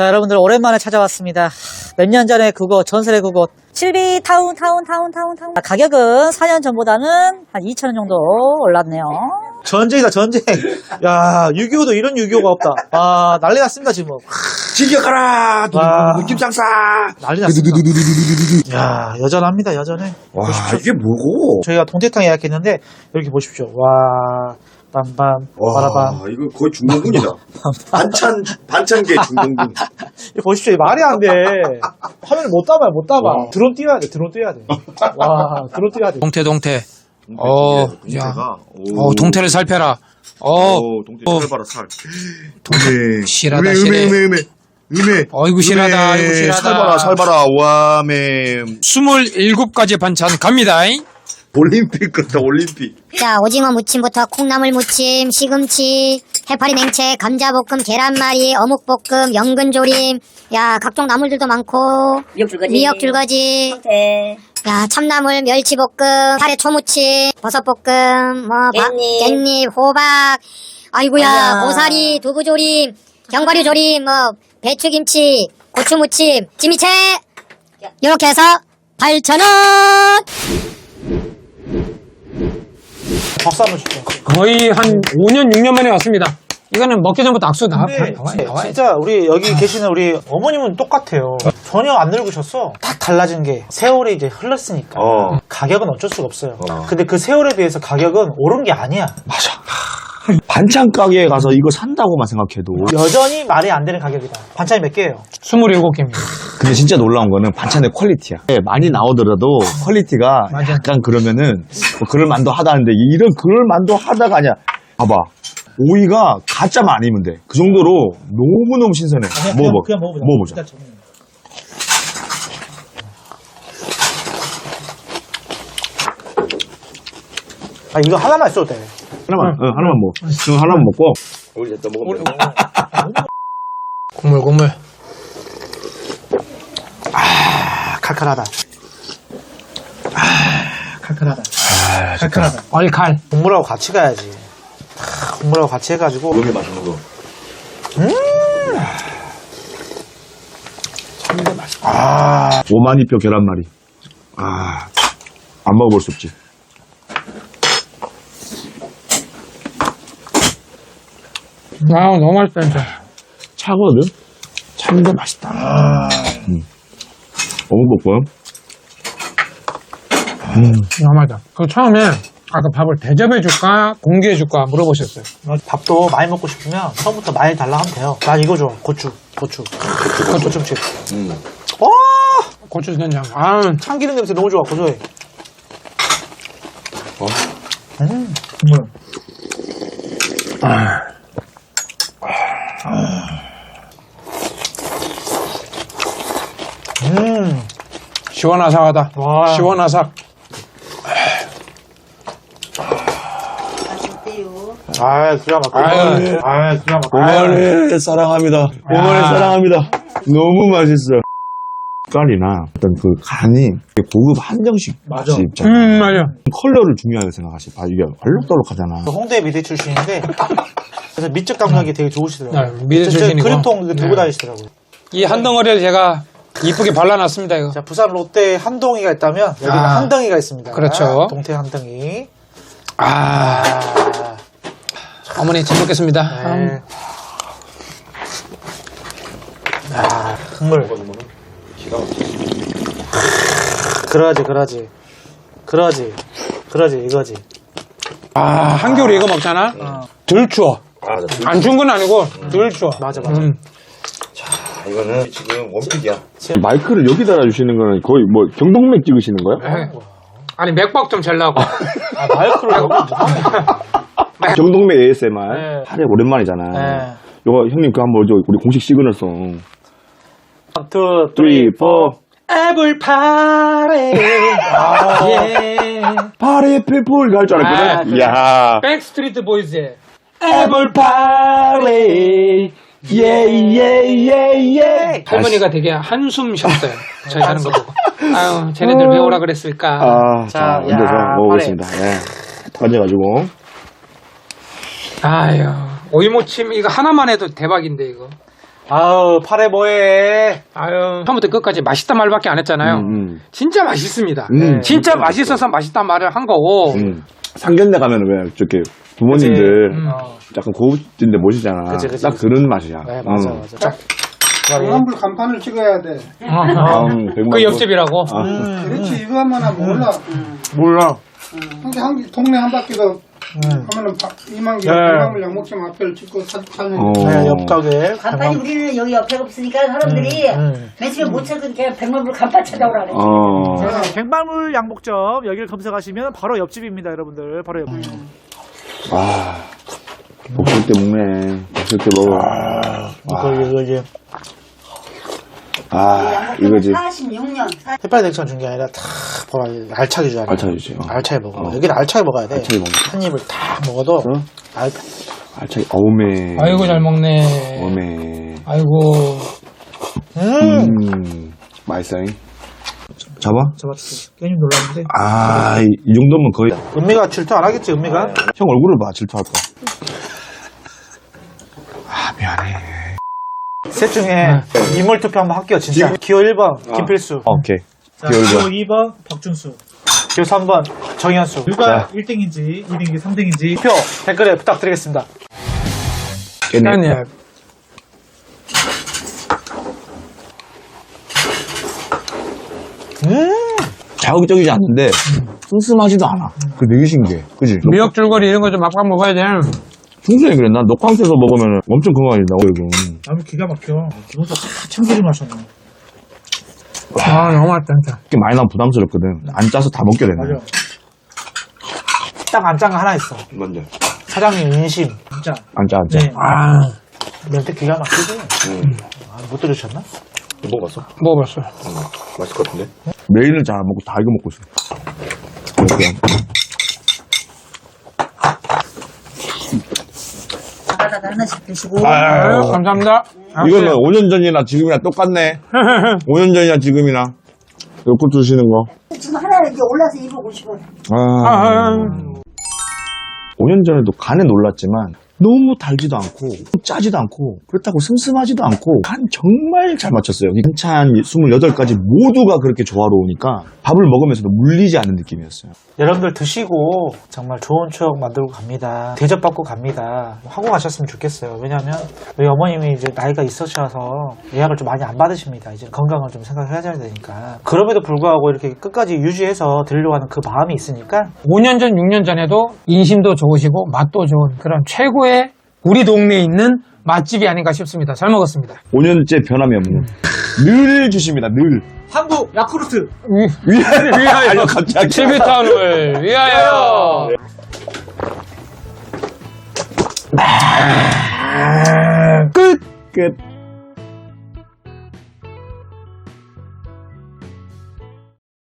자, 여러분들 오랜만에 찾아왔습니다. 몇 년 전에 그곳, 전설의 그곳. 7비 타운, 타운, 타운, 타운, 타운. 아, 가격은 4년 전보다는 한 2,000원 정도 올랐네요. 전쟁이다, 전쟁. 야, 6.25도 이런 6.25가 없다. 아, 난리 났습니다, 지금. 진격하라! 와. 느낌 장사! 난리 났습니다. 야, 여전합니다, 여전해. 와, 보십시오. 이게 뭐고? 저희가 동태탕 예약했는데, 이렇게 보십시오. 와, 빰빰, 와, 바라밤. 이거 거의 중동군이다. 반찬, 반찬계 중동군. 이거 보십시오. 이거 말이 안 돼. 화면을 못 담아요, 못 담아. 와. 드론 띄워야 돼, 드론 띄워야 돼. 와, 드론 띄워야 돼. 동태 동태. 어, 야. 어, 동태를 살펴라. 어, 오, 동태 어. 살 봐라, 살. 동태. 실하다, 음에, 실해. 음에, 음에, 음에. 음에. 어이구, 실하다, 음에. 아이고, 실하다. 살 봐라, 살 봐라. 와, 매. 27가지 반찬 갑니다. 잉? 올림픽 같다, 올림픽. 자, 오징어 무침부터 콩나물 무침, 시금치, 해파리 냉채, 감자 볶음, 계란말이, 어묵 볶음, 연근 조림, 야, 각종 나물들도 많고, 미역 줄거지. 미역 줄거지, 형태. 야, 참나물, 멸치 볶음, 파래 초무침, 버섯 볶음, 뭐, 바- 깻잎. 깻잎, 호박, 아이고야, 아야. 고사리, 두부 조림, 견과류 조림, 뭐, 배추 김치, 고추 무침, 찜이채, 이렇게 해서 8,000원! 박수 한번 주죠. 거의 한 5년, 6년 만에 왔습니다. 이거는 먹기 전부터 악수 나와, 근데 나와, 진짜- 나와. 진짜 우리 여기 계시는 우리 어머님은 똑같아요. 전혀 안 늙으셨어. 딱 달라진 게 세월이 이제 흘렀으니까 어. 가격은 어쩔 수가 없어요. 어. 근데 그 세월에 비해서 가격은 오른 게 아니야. 맞아. 반찬 가게에 가서 이거 산다고만 생각해도. 여전히 말이 안 되는 가격이다. 반찬이 몇 개예요? 27개입니다. 근데 진짜 놀라운 거는 반찬의 퀄리티야. 네, 많이 나오더라도 퀄리티가 맞아. 약간 그러면은 뭐 그럴 만도 하다는데 이런 그럴 만도 하다가 아니야. 봐봐. 오이가 가짜만 아니면 돼. 그 정도로 너무너무 신선해. 먹어봐. 그냥 먹어보자. 먹어보자. 아 이거 하나만 있어도 돼. 하나만, 어, 하나만 먹어. 지금 하나만 먹고. 우리 일단 먹으면 국물, 국물. 아, 칼칼하다. 아, 칼칼하다. 칼칼하다. 어이, 칼. 국물하고 같이 가야지. 아, 국물하고 같이 해가지고. 이렇게 맛있는 거. 아, 오마니뼈 계란말이. 아, 안 먹어볼 수 없지. 아, 너무 맛있다, 진짜. 차거든? 차인데 맛있다. 음. 어묵 볶음. 너무 맛있다. 그 처음에 아까 밥을 대접해 줄까, 공개해 줄까 물어보셨어요. 밥도 많이 먹고 싶으면 처음부터 많이 달라 하면 돼요. 난 이거 좋아. 고추, 고추. 고추김치. 음. 와! 고추 된장. 아, 참기름 냄새 너무 좋아. 고소해. 어? 음, 국물. 시원하삭하다. 와. 시원하삭. 아, 기가 막혀. 아유. 아, 기가 막혀. 오마니 사랑합니다. 오마니 사랑합니다. 너무 맛있어. 색깔이나 어떤 그 간이 고급 한정식 맞아. 음, 맞아. 컬러를 중요하게 생각하시. 봐 이게 얼룩덜룩하잖아. 저 홍대 미대 출신인데 그래서 미적 감각이 되게 좋으시더라고요. 네, 미대 저- 저 출신이고. 그림통 이거 들고 네. 다니시더라고요. 이 한 덩어리를 제가 이쁘게 발라놨습니다, 이거. 자, 부산 롯데 한동이가 있다면 여기는 아. 한덩이가 있습니다. 그렇죠. 동태 한덩이. 아, 아, 어머니 잘 먹겠습니다. 네. 아, 국물. 그러지, 그러지. 그러지. 그러지, 이거지. 아, 한겨울에 이거 먹잖아? 어. 덜 추워. 안 추운 건 아니고, 덜 추워. 맞아, 맞아. 음. 이거는 지금 원픽이야. 마이크를 여기 달아주시는 거는 거의 뭐 경동맥 찍으시는 거야? 네. 아니, 맥박 좀 젤라고. 아, 마이크로 여기 누가? 경동맥 ASMR. 네. 하루에 오랜만이잖아. 네. 요거 형님 그 한번 저 우리 공식 시그널송. 투, 3, 4. 애블 파레. 아, 예. 파리 피플 갈줄 아, 알았거든. 그래. 이야. 백스트리트 보이즈의 애블 파리. 예예예 예. 할머니가 되게 한숨 쉬었어요. 저희 하는 거 보고. 아유, 쟤네들 왜 오라 그랬을까. 아, 자, 자, 야, 얹어서 먹어보겠습니다. 예. 던져가지고. 아유, 오이모침 이거 하나만 해도 대박인데, 이거. 아우, 팔에 뭐해. 아유, 처음부터 끝까지 맛있다 말밖에 안 했잖아요. 음, 진짜 맛있습니다. 음. 진짜 맛있어서 맛있다 말을 한 거고. 음. 상견례 가면 왜 저렇게 부모님들 음. 약간 고급진데 모시잖아. 그치, 그치, 딱 그치. 그런 맛이야. 네, 맞아, 음. 맞아. 강한불 간판을 찍어야 돼. 어, 음, 백만 그 원. 옆집이라고. 아, 그렇지 이거 하면 몰라. 몰라. 근데 한 동네 한 바퀴도 하면은 바- 이만기 네. 강한불 양목점 앞에를 찍고 사, 사진. 어. 네, 옆가게. 간판이 우리는 여기 옆에 없으니까 사람들이 맨 처음에 못 찾으니까 백만 불 간판 찾아오라 그래. 어. 백만물 양복점 여기를 검색하시면 바로 옆집입니다, 여러분들. 바로 옆. 아, 복술 때 먹네. 복술 때 먹어. 이거, 이거, 이제. 아, 이거지. 46년. 해파리 냉천 준 게 아니라 다 봐봐 알차게 주잖아. 알차게 주지, 어. 알차게 먹어. 어. 여기는 알차게 먹어야 돼. 알차게 먹어. 한 입을 다 먹어도 어? 알, 알차게, 어메. 아이고, 잘 먹네. 어메. 아이고. 음, 맛있어요. 잡아? 잡아줄게. 게임 놀랐는데. 아, 이, 이 정도면 거의. 은미가 질투 안 하겠지 은미가? 형 얼굴을 봐, 질투할 거. 아, 미안해. 셋 중에 인물 투표 한번 할게요 진짜. 기호 1번 김필수, 오케이. 자, 기울여. 그리고 2번 박준수. 기호 3번 정현수. 누가 자. 1등인지, 2등인지, 3등인지. 투표 댓글에 부탁드리겠습니다. 깻잎. 아니야. 자극적이지 않는데, 슴슴하지도 않아. 그 되게 신기해. 그지? 미역 줄거리 이런 거 좀 막막 먹어야 돼. 평소에 그래. 난 녹황새서 먹으면 엄청 건강해진다, 이거. 나무 기가 막혀. 싹 참기름 마셨네. 아, 너무 맛있다, 진짜. 이렇게 많이 나면 부담스럽거든. 안 짜서 다 먹게 되네. 맞아. 딱 안 짠 거 하나 있어. 먼저. 사장님 인심 진짜. 안 짜, 안 짜. 네. 아, 멘트 기가 막히지. 아, 못 들으셨나? 먹어봤어? 먹어봤어. 맛있을 것 같은데? 메인을 잘안 먹고 다 이거 먹고 있어. 이렇게. 바다다 하나씩 드시고. 아유, 감사합니다. 이거는 5년 전이나 지금이나 똑같네. 5년 전이나 지금이나. 요거 주시는 거. 지금 하나 이제 올라서 250원. 아. 아, 5년 전에도 간에 놀랐지만 너무 달지도 않고 짜지도 않고 그렇다고 슴슴하지도 않고 간 정말 잘 맞췄어요. 반찬 28가지 모두가 그렇게 조화로우니까 밥을 먹으면서도 물리지 않는 느낌이었어요. 여러분들 드시고 정말 좋은 추억 만들고 갑니다. 대접받고 갑니다. 하고 가셨으면 좋겠어요. 왜냐하면 우리 어머님이 이제 나이가 있으셔서 예약을 좀 많이 안 받으십니다. 이제 건강을 좀 생각해야 되니까. 그럼에도 불구하고 이렇게 끝까지 유지해서 드리려고 하는 그 마음이 있으니까 5년 전, 6년 전에도 인심도 좋으시고 맛도 좋은 그런 최고의 우리 동네에 있는 맛집이 아닌가 싶습니다. 잘 먹었습니다. 5년째 변함이 없는 늘 주십니다. 늘. 한국 야쿠르트. 위하여. 위하여. 아니요, 갑자기. 치비타운을 위하여. 끝. 끝.